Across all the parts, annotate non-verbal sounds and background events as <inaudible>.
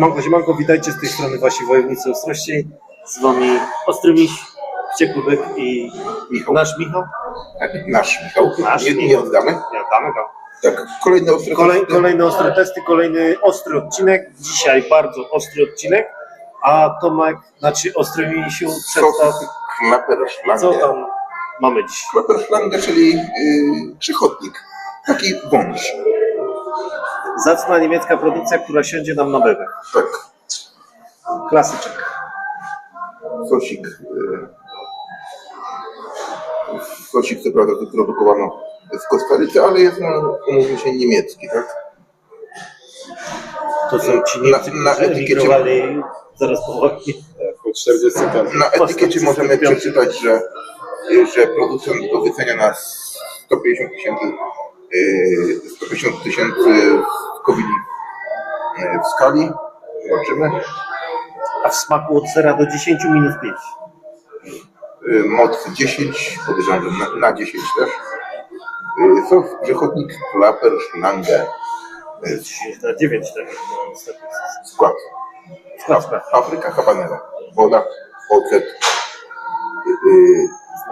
Siemanko, siemanko, witajcie z tej strony Wasi Wojownicy Ostrościej. Z Wami Ostry Miś, Wściekły Byk i Michał. nasz Michał. Tak, nasz Michał. Nasz nie, nie Michał. oddamy. Ja damy go. Tak, kolejny ostry Kolej, kolejne ostre testy, kolejny ostry odcinek. Dzisiaj bardzo ostry odcinek. A Tomek, znaczy Ostry Misiu, przedstaw, co tam mamy dziś. Klapperschlange, czyli yy, krzychotnik. Taki wąż. Zacna niemiecka produkcja, która siądzie nam na bebę. Tak, Klasyczek. sosik. Sosik, co prawda, wyprodukowano w Kostaryce, ale jest, no, umówmy się, niemiecki, tak? To są ci Niemcy, Na- na etykiecie- zaraz po wojnie. Po 45. Na etykiecie możemy przeczytać, że, że producent go wycenia na 150 tysięcy 150 tysięcy kowili yy, w skali. Zobaczymy. A w smaku od 0 do 10 minus 5. Yy, Moc 10, podejrzewam, że na, na 10 też. Sos grzechotnik. Yy, 10 na 9 tak. Niestety. Skład. Składka. Papryka habanero, woda, ocet.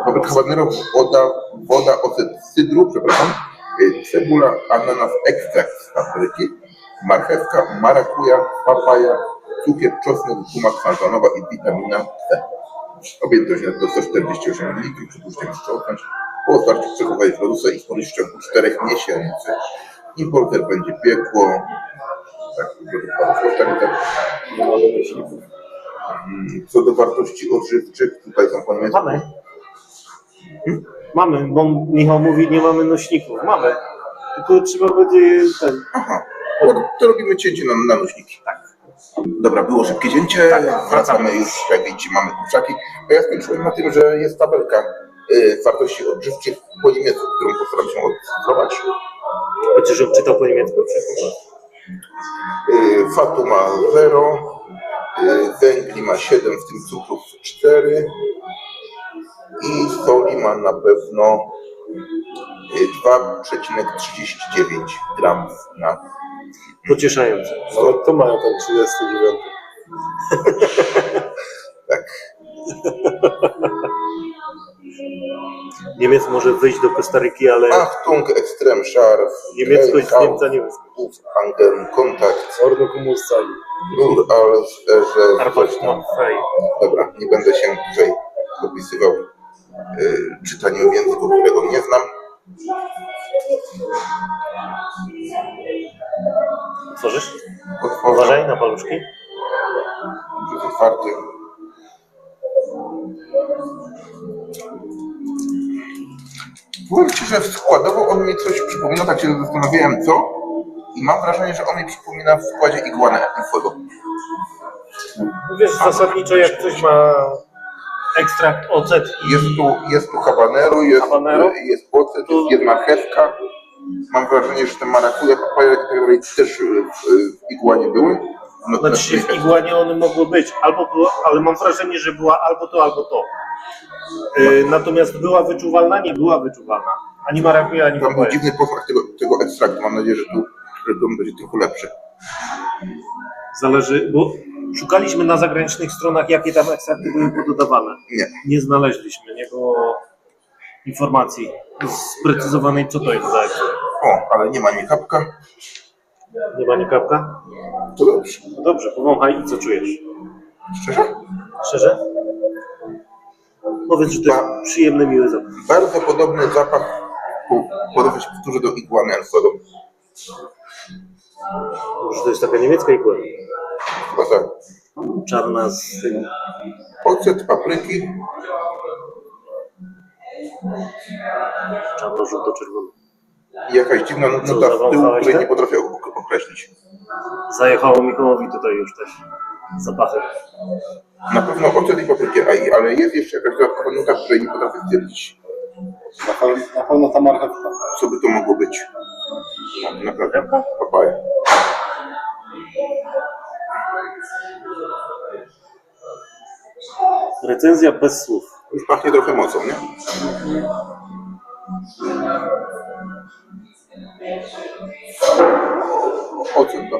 Papryka habanero, woda, woda, ocet cydru, przepraszam. Cebula, ananas, ekstrakt z papryki, marchewka, marakuja, papaja, cukier, czosnek, guma kwantonowa i witamina C. Objętość do 148 ml, przypuszczam szczołknąć. Po otwarciu przechować w lodówce i spożyć w ciągu 4 miesięcy. Importer będzie piekło. Tak. Mm, Co do wartości odżywczych, tutaj są. Mamy. Hmm? Mamy, bo Michał mówi, nie mamy nośników. Mamy. Tylko trzeba będzie ten. Aha, to, to robimy cięcie na, na nośniki. Tak. Dobra, było szybkie cięcie. Tak, Wracamy już, jak widzicie, mamy kurczaki. A ja skończyłem na tym, że jest tabelka y, wartości odżywczych po niemiecku, którą postaram się odcyfrować. Chociaż on czytał po niemiecku. Y, Fatu ma 0, y, węgli ma 7, w tym cukrów 4 i soli ma na pewno y, 2,39 gramów na Pocieszające. No to mają ten 39. <laughs> tak. Niemiec może wyjść do Kostaryki, ale Achtung, extrem scharf. niemieckość z Niemca nie wyskoczy. Uf, Angern, kontakt. Orno Kumuscali. Nur als, że... Macht frei. Dobra, nie będę się tutaj opisywał y, czytaniem języku, którego nie znam. Tworzysz? Otworzę. Uważaj na paluszki. Jest otwarty. Powiem Ci, że składowo on mi coś przypomina, tak się zastanawiałem co i mam wrażenie, że on mi przypomina w składzie iguanę Fuego. Wiesz, zasadniczo jak ktoś ma ekstrakt, ocet i Jest tu, jest tu habanero, jest, Habanero? jest ocet, jest jedna marchewka. Mam wrażenie, że te marakuja, papaja i tak dalej też w, w iguanie były. No, Znaczy w igłanie one mogły być, albo było, ale mam wrażenie, że była albo to, albo to. Yy, natomiast była wyczuwalna, nie była wyczuwalna. Ani marakuja, ani Tam był dziwny posmak tego, tego ekstraktu. Mam nadzieję, że tu, że tu będzie trochę lepszy. Zależy, bo szukaliśmy na zagranicznych stronach, jakie tam ekstrakty były pododawane. Nie. Nie znaleźliśmy, nie było informacji sprecyzowanej, co to jest za ekstrakt. O, ale nie ma nie kapka. Nie ma nie kapka? To dobrze. No dobrze, powąchaj i co czujesz? Szczerze? Szczerze? Powiedz, że to jest przyjemny, miły zapach. Bardzo podobny zapach. po- Podoba się powtórzę do iguany Alfredo. Może to jest taka niemiecka igła. Tak. Czarna z tym. Ocet, papryki. Czarno-żółto-czerwona. i jakaś dziwna nota Co, w tyłu, zawąchałeś której nie potrafię ok- określić. Zajechało Michałowi tutaj już też zapachy. Na pewno ocet i papryki, a i- ale jest jeszcze jakaś dodatkowa nuta, której nie potrafię stwierdzić. Na, pe- na pewno ta marchewka. Co by to mogło być? Naprawdę. Papaja. Recenzja bez słów. Już pachnie trochę mocą, nie? Ocet, no.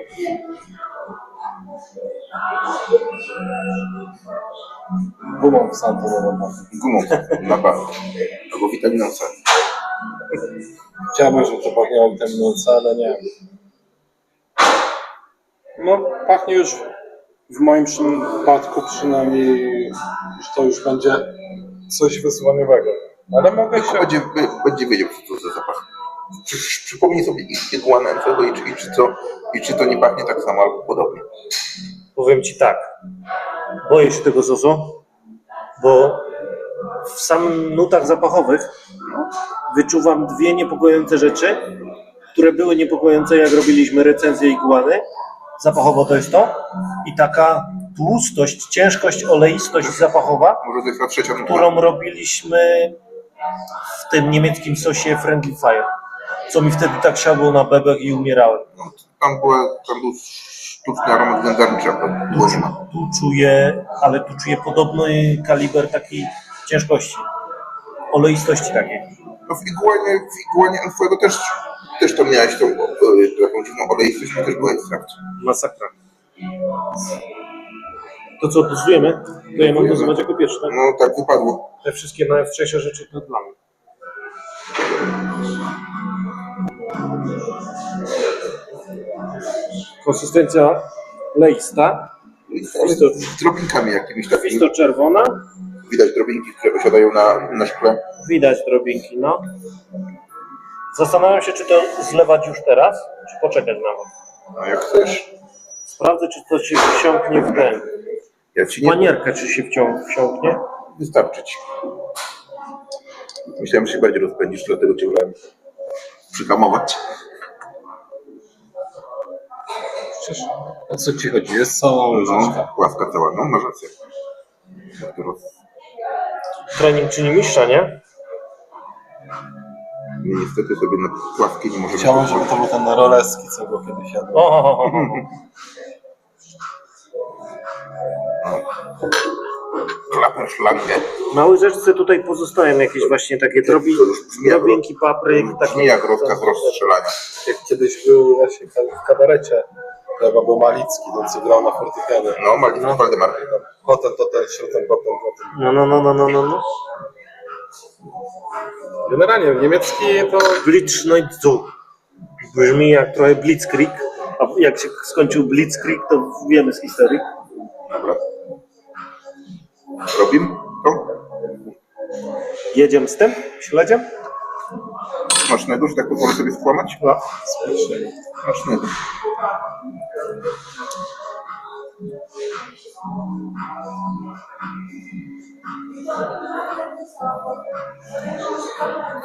Gumą santonową. Gumą na bank. Albo witaminą C. Chciałbym, żeby to pachniało witaminą C, ale nie. No, pachnie już w moim przypadku przynajmniej, że to już będzie coś wysłaniowego. Ale mogę się... Będzie, będzie wiedział, co to za zapach. Przy, przypomnij sobie i- iguanę Alfredo i, czy- i, czy to, i czy to nie pachnie tak samo albo podobnie. Powiem ci tak. Boję się tego sosu, bo w samych nutach zapachowych wyczuwam dwie niepokojące rzeczy, które były niepokojące, jak robiliśmy recenzję iguany. Zapachowo to jest to. I taka tłustość, ciężkość, oleistość zapachowa, to którą robiliśmy w tym niemieckim sosie Friendly Fire. Co mi wtedy tak siadło na bebech i umierałem. No, tam, była, tam był sztuczny aromat wędzarniczy, ma. tu czuję, ale tu czuję podobny kaliber takiej ciężkości, oleistości takiej. No w iguanie, w iguanie Alfredo też, też tam miałeś tą e, taką dziwną oleistość, to też był ekstrakt. Masakra. To co, dozujemy? To ja mam dozować jako pierwszy, tak? No tak wypadło. Te wszystkie najostrzejsze rzeczy to dla mnie. Konsystencja leista, Ale z drobinkami jakimiś takimi. fisto czerwona, Widać drobinki, które wysiadają na, na szkle. Widać drobinki, no. Zastanawiam się, czy to zlewać już teraz, czy poczekać na to. No jak chcesz. Sprawdzę, czy to się wsiąknie w ten. Ja ci nie Manierkę, czy się wcią- wsiąknie. wystarczy ci. Myślałem, że się bardziej rozpędzisz, dlatego cię wolałem przyhamować. Przecież o co ci chodzi? Jest cała No, łyżeczka. ławka cała, no masz rację. Roz... Trening czyni mistrza, nie? My niestety sobie na ławki nie możemy Chciałbym, żeby to był ten roleski, co go kiedyś jadł. O, o, o, o. Klapperschlange. Na łyżeczce tutaj pozostają jakieś właśnie takie drobi, drobinki papryk. Brzmi jak rozkaz rozstrzelania. Jak kiedyś był właśnie w kabarecie, chyba był Malicki, ten co grał na fortepianie. No, Malik No. Waldemar. Potem to ten, środek, potem, potem. no, no, no, no, no, no, no. Generalnie niemiecki to Blitzschneidzu. Brzmi jak trochę Blitzkrieg. A jak się skończył Blitzkrieg, to wiemy z historii. Dobra. Robimy to? Jedziemy z tym śledziem? Smacznego, że tak pozwolę sobie skłamać? No. smacznego.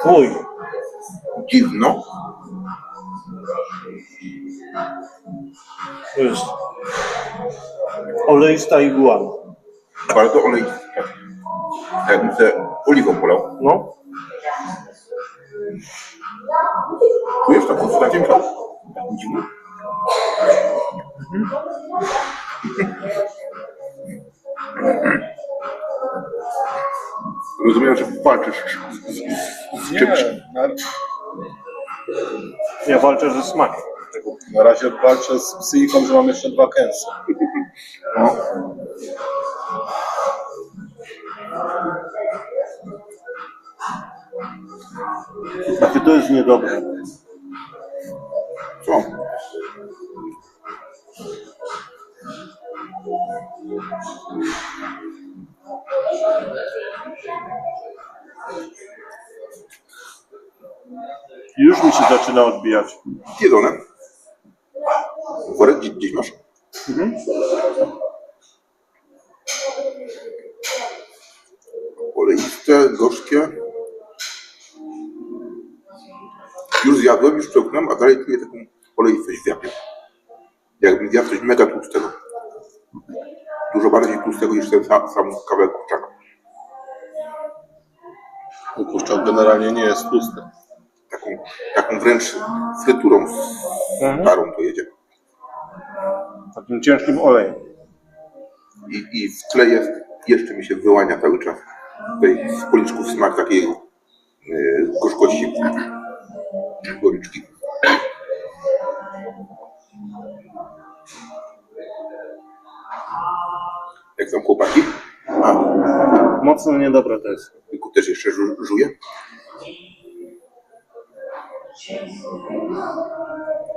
Fuj. Dziwno. To jest oleista iguana. Bardzo oleiste. Jakbym se oliwą polał. No. Czujesz taką? Taką dziwną? Rozumiem, że walczysz z, z, z, z czymś. Nie, na, Ja walczę ze smakiem. Na razie walczę z psychiką, że mam jeszcze dwa kęsy. No. Znaczy to jest niedobre. Co? Już mi się zaczyna odbijać. Jedzone. Worek gdzieś, gdzieś masz? Oleiste, gorzkie. Już zjadłem, już przełknąłem, a dalej czuję taką oleistość w japie. Jakbym zjadł coś mega tłustego. Dużo bardziej tłustego niż ten sam, sam kawałek kurczaka. Kurczak generalnie nie jest tłusty. Taką, taką wręcz fryturą z parą to jedzie. Takim ciężkim olejem. I, I w tle jest, jeszcze mi się wyłania cały czas tutaj z policzków smak takiej yy, gorzkości goryczki. Jak tam chłopaki? A, Mocno niedobre to jest. Tylko też jeszcze żu- żuje.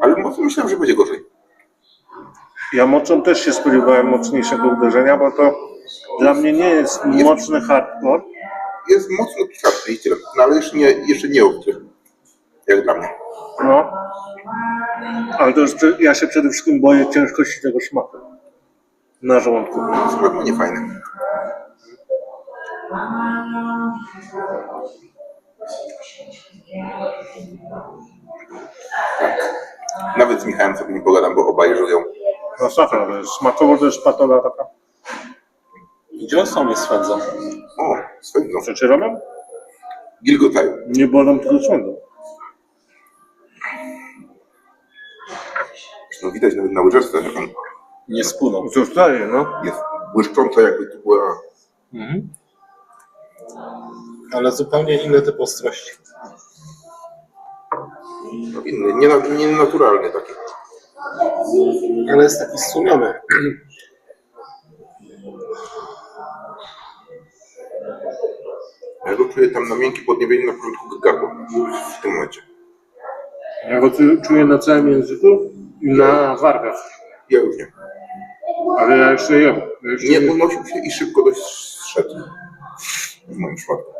Ale mocno myślałem, że będzie gorzej. Ja mocą też się spodziewałem mocniejszego uderzenia, bo to dla mnie nie jest mocny hardcore. Jest mocno pikantny i tyle. No ale jeszcze nie, jeszcze nie ostry. Jak dla mnie. No. Ale to jest, ja się przede wszystkim boję ciężkości tego smaku na żołądku. Smak ma niefajny. Nawet z Michałem sobie nie pogadam, bo obaj żują. To jest smakowo to jest patola taka. Gdzie on sam jest swędza? O, swędzą. Rzeczy robią? Gilgotają. Nie bolą, tylko sądzą. No widać nawet na łyżeczce, że tam Nie spłynął. Zostaje, no. jest błyszcząca jakby to była... Mhm. Ale zupełnie inny typ ostrości. No, inny, niena- nienaturalny taki. Ale jest taki stłumiony. Ja go czuję tam na miękkim podniebieniu na początku gardła. W tym momencie. Ja go czuję na całym języku i na wargach. Ja już nie. Ale ja jeszcze jem. Ja jeszcze Nie unosił się i szybko dość zszedł. W moim przypadku.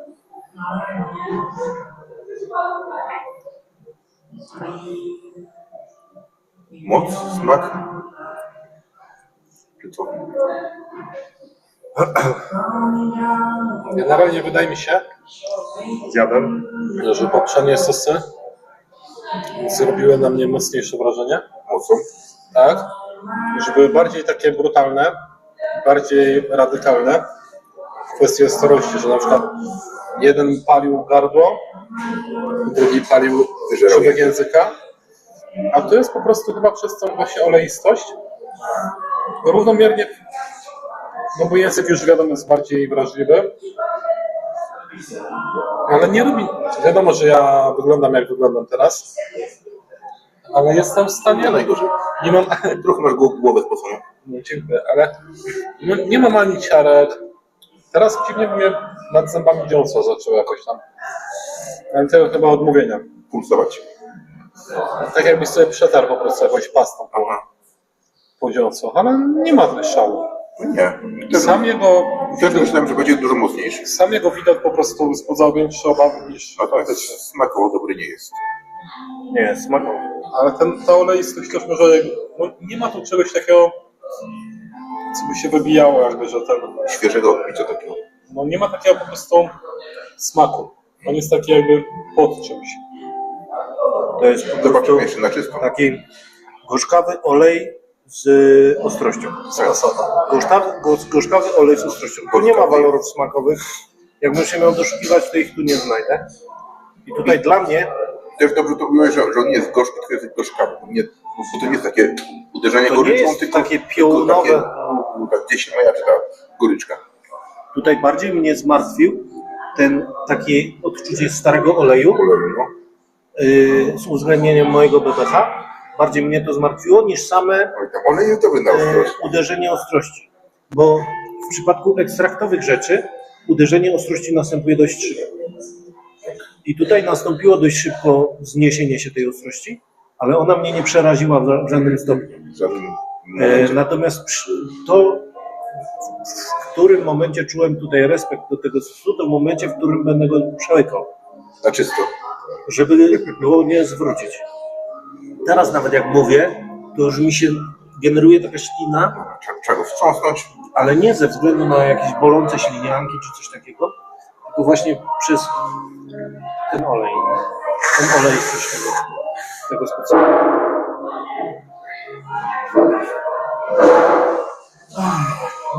Moc, smak. Czy co? Generalnie wydaje mi się, Zjadłem. że poprzednie sosy zrobiły na mnie mocniejsze wrażenie. Mocą? Tak? Że były bardziej takie brutalne, bardziej radykalne w kwestii ostrości, że na przykład jeden palił gardło, drugi palił Wyżerał czubek języka, a to jest po prostu chyba przez tą właśnie oleistość równomiernie, no bo język już wiadomo jest bardziej wrażliwy, ale nie robi, wiadomo, że ja wyglądam jak wyglądam teraz, ale jestem w stanie, Nie najgorzej. nie mam, <laughs> Trochę masz głowę spoconą. nie, dziękuję, ale nie, nie mam ani ciarek. Teraz dziwnie mnie nad zębami dziąsła zaczęło jakoś tam. Ale to chyba odmówienia. Pulsować. Tak jakbyś sobie przetarł po prostu jakąś pastą po, Aha. po dziąsłach, ale nie ma tyle szału. No nie. Też, Sam jego, też myślałem, że będzie dużo mocniejszy. sam jego widok po prostu wzbudzał większe obawy niż A to też smakowo dobry nie jest. Nie, smakowo. Ale ten, ta oleistość też może, no nie ma tu czegoś takiego, co by się wybijało jakby, że ten, Świeżego odbicia takiego. no nie ma takiego po prostu smaku. On jest taki jakby pod czymś. To jest po prostu Zobaczymy jeszcze na czysto. taki gorzkawy olej z ostrością. Gorzkawy, gorzkawy, gorzkawy olej z ostrością. Tu nie ma walorów smakowych. Jakbym się miał doszukiwać, to ich tu nie znajdę. I tutaj dla mnie Też dobrze to było, że, że on nie jest gorzki, tylko jest gorzkawy. Nie, bo to nie jest takie uderzenie To nie goryczą, jest tylko takie tylko piołunowe. Takie, u, tak gdzieś moja czy ta goryczka. Tutaj bardziej mnie zmartwił ten takie odczucie starego oleju Oleju, no. Yy, z uwzględnieniem mojego BBH. Bardziej mnie to zmartwiło niż same ostrość. uderzenie ostrości. Bo w przypadku ekstraktowych rzeczy uderzenie ostrości następuje dość szybko. I tutaj nastąpiło dość szybko zniesienie się tej ostrości, ale ona mnie nie przeraziła w żadnym stopniu. E. Natomiast to, w którym momencie czułem tutaj respekt do tego sosu, to w momencie, w którym będę go przełykał, Na czysto. Żeby go nie zwrócić. Teraz nawet jak mówię, to już mi się generuje taka ślina, Trzeba, trzeba go wstrząsnąć. ale nie ze względu na jakieś bolące ślinianki czy coś takiego, tylko właśnie przez ten olej. Ten olej jest coś tego, tego specjalnego.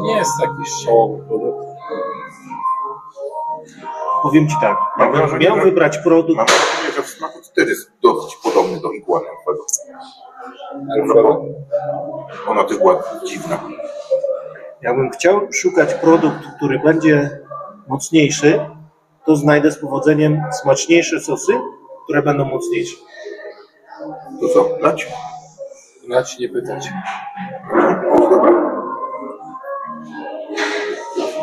Nie jest taki szałowy produkt. Powiem Ci tak, Mam jakbym wrażenie, miał że- wybrać produkt, Mam wrażenie, że w smaku też jest dosyć podobny do iguanowego. Alfredo. Ona też była dziwna. Jakbym chciał szukać produkt, który będzie mocniejszy, to znajdę z powodzeniem smaczniejsze sosy, które będą mocniejsze. To co? Ja ci nie pytać. Dobra.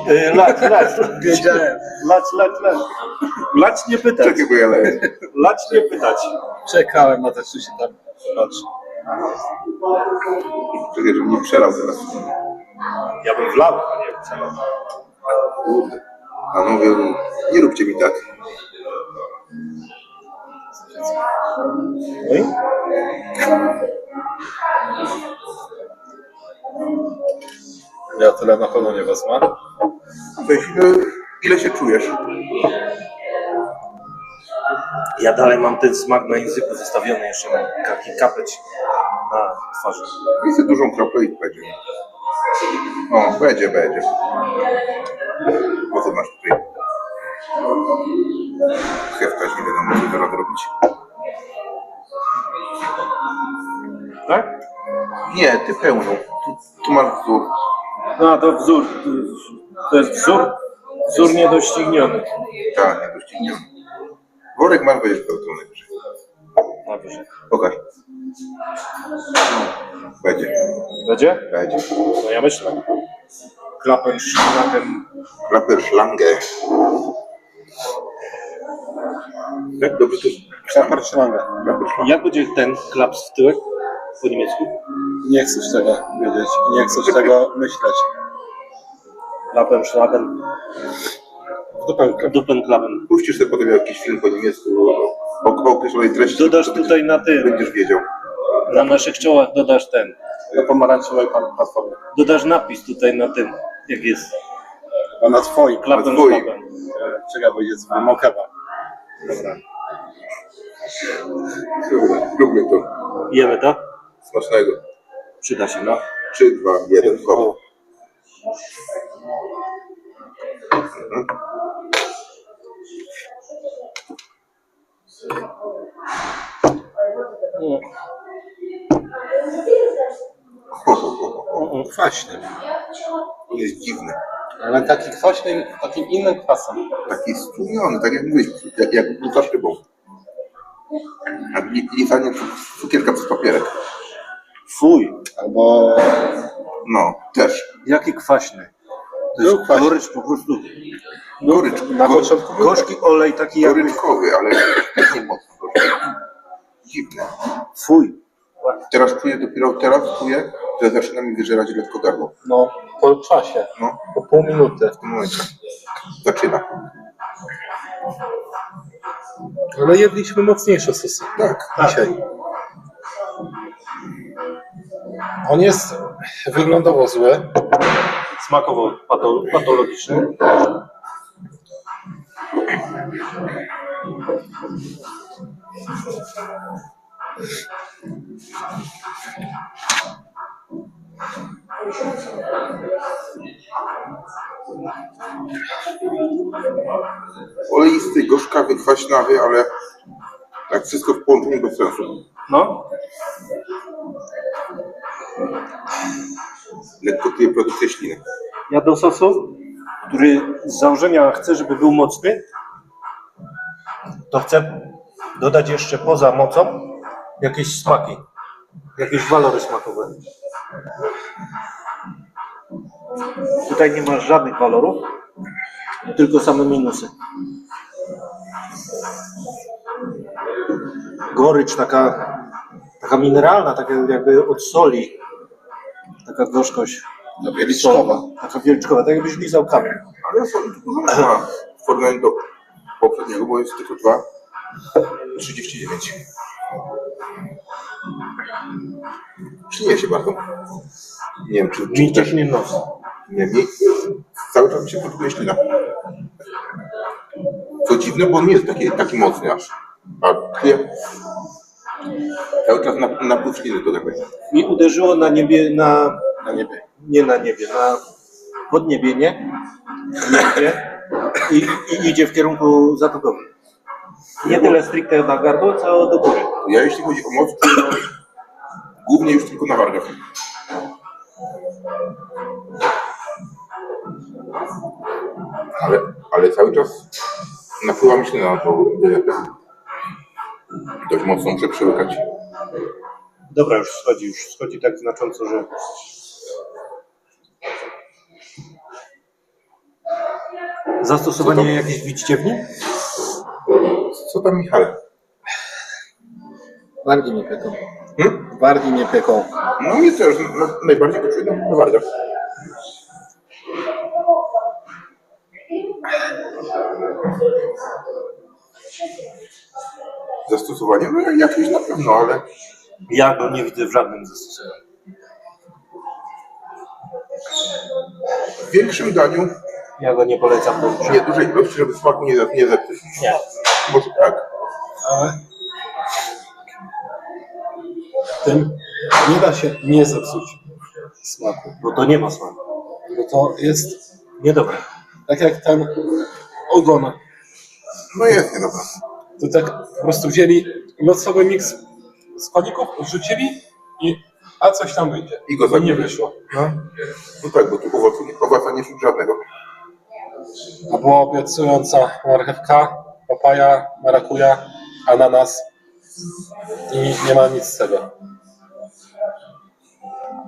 Y, Lać, lać. <laughs> Wiedziałem. Lać, lać, lać. Lać nie pytać. Czekaj, bo ja leję. Lać nie pytać. Czekałem na się tam patrzy. Czekaj, żebym nie przelał teraz. Ja bym wlał, a nie. Kurde. A mówię, nie róbcie mi tak. No i? Ja tyle na pewno nie wezmę. Weź, ile, ile się czujesz? Ja dalej mam ten smak na języku zostawiony jeszcze mam taki kapeć na twarzy. Weź sobie dużą kroplę i będzie. O, będzie, będzie. Po co masz tutaj? Heftać, nie wiadomo, co teraz robić. Tak? Nie, ty pełną. Tu, tu masz wzór. No to wzór. To jest wzór, wzór niedościgniony. Tak, nie dościgniony. Worek masz, będziesz pełną najwyżej. Najwyżej. Pokaż. Będzie, Będzie? będzie. No ja myślę. Klapem, szlakiem. Klapper szlangę. Jak dobrze to. Klapper szlangę. Jak będzie ten klaps w tyłek po niemiecku? Nie chcesz tego wiedzieć. Nie chcesz tego myśleć. Klapem, szlakiem, Dupełkę. dupen klapem. Puścisz sobie potem jakiś film po niemiecku o, o określonej treści. Dodasz to tutaj na tym, Będziesz wiedział. na naszych czołach dodasz ten. Do pomarańczowej platformy. Dodasz napis tutaj na tym, jak jest. A na twoim. Klapem, Na twoim. szlakiem. Czekaj, bo jest. Dobra. Dobra, Róbmy to. Jemy to? Smacznego. Przyda się, no. 3, 2, 1, go. Ho, ho, ho, ho. Kwaśny. On jest dziwny. Ale taki kwaśny, takim innym kwasem. Taki stłumiony, tak jak mówisz, jak, jak buta szybą. A li- lizanie cu- cukierka przez papierek. Fuj, Albo No, też. jaki kwaśny. To Był jest kwaśny. gorycz po prostu. Gorycz, na go, początku był Gorzki olej taki jakby... goryczkowy, ale nie mocno gorzki. Dziwne. Fuj. Teraz czuję, dopiero teraz czuję, że zaczyna mi wyżerać lekko gardło. No, po czasie. No, Po pół minuty. w tym momencie. Zaczyna. Ale jedliśmy mocniejsze sosy. Tak. Dzisiaj. On jest wyglądowo zły. Smakowo pato, patologiczny. Oleisty, gorzkawy, kwaśnawy, ale tak wszystko w połączeniu bez sensu. No, Lekko tyje produkcja śliny. ja do sosu, który z założenia chcę, żeby był mocny, to chcę dodać jeszcze poza mocą jakieś smaki, jakieś walory smakowe. Tutaj nie masz żadnych walorów, tylko same minusy. Gorycz taka, taka mineralna, taka jakby od soli, taka gorzkość. Wieliczkowa. Taka wielczkowa, tak jakbyś lizał kamień. Ale są dużo nie ma w porównaniu do poprzedniego, bo jest tylko 2, 39. Ślieje się bardzo. Nie wiem, czy, Mi też cieknie nos. nie, nie, cały czas mi się produkuje ślina. Co dziwne, bo on nie jest taki, taki mocny aż. A tchnie cały czas na, napływ śliny do tego. Mi uderzyło na niebie, na, Na niebie. nie na niebie, na podniebienie niebie i, i idzie w kierunku zatokowym. Nie tyle stricte na gardło, co do góry. Ja jeśli chodzi o moc, to głównie już tylko na wargach. Ale, ale cały czas napływa mi ślina na to wylepę. Dość mocno muszę przełykać. Dobra, już schodzi, już schodzi tak znacząco, że Zastosowanie jakiejś widziciewni? Co tam, Michale? Wargi nie pieką. Hmm? Wargi nie pieką. No mnie też no, najbardziej to czuję na wargach. Zastosowanie? No jakieś na pewno, ale Ja go nie widzę w żadnym zastosowaniu. w większym daniu Ja go nie polecam do nie dużej ilości, żeby smaku nie, nie zepsuć. Nie. Może tak. Ale tym nie da się nie zepsuć smaku. Bo to nie ma smaku. Bo to jest Niedobre. tak jak ten ogon. No jest niedobre. To tak po prostu wzięli losowy miks składników, wrzucili i a coś tam wyjdzie. I go nie wyszło. No, no tak, bo tu owocu, nie- owoca nie czuć żadnego. A była obiecująca marchewka, papaja, marakuja, ananas i nie ma nic z tego.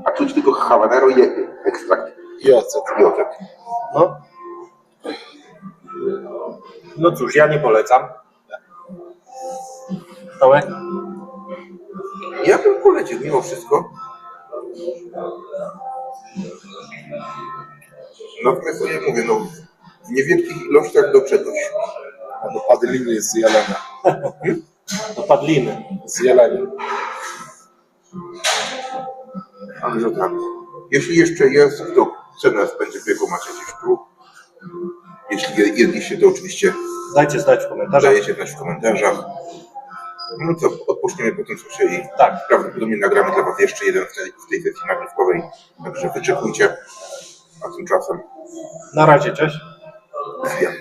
A czuć tylko habanero i ekstrakt I ocet. i ocet. No. No cóż, ja nie polecam. Tołek? Ja bym polecił mimo wszystko. Natomiast to ja mówię, no w niewielkich ilościach do czegoś. Albo padliny z jelenia. Do padliny. Z jelenia. Także tak. Jeśli jeszcze jest, to cenę będzie biegu macie gdzieś tu. Jeśli je- jedliście, to oczywiście Dajcie znać w komentarzach. dajecie znać w komentarzach. No to odpoczniemy po tym, co chcieli. Tak. Prawdopodobnie nagramy dla Was jeszcze jeden w tej, w tej sesji nagrywkowej. Także wyczekujcie. A tymczasem Na razie, cześć. zwijam.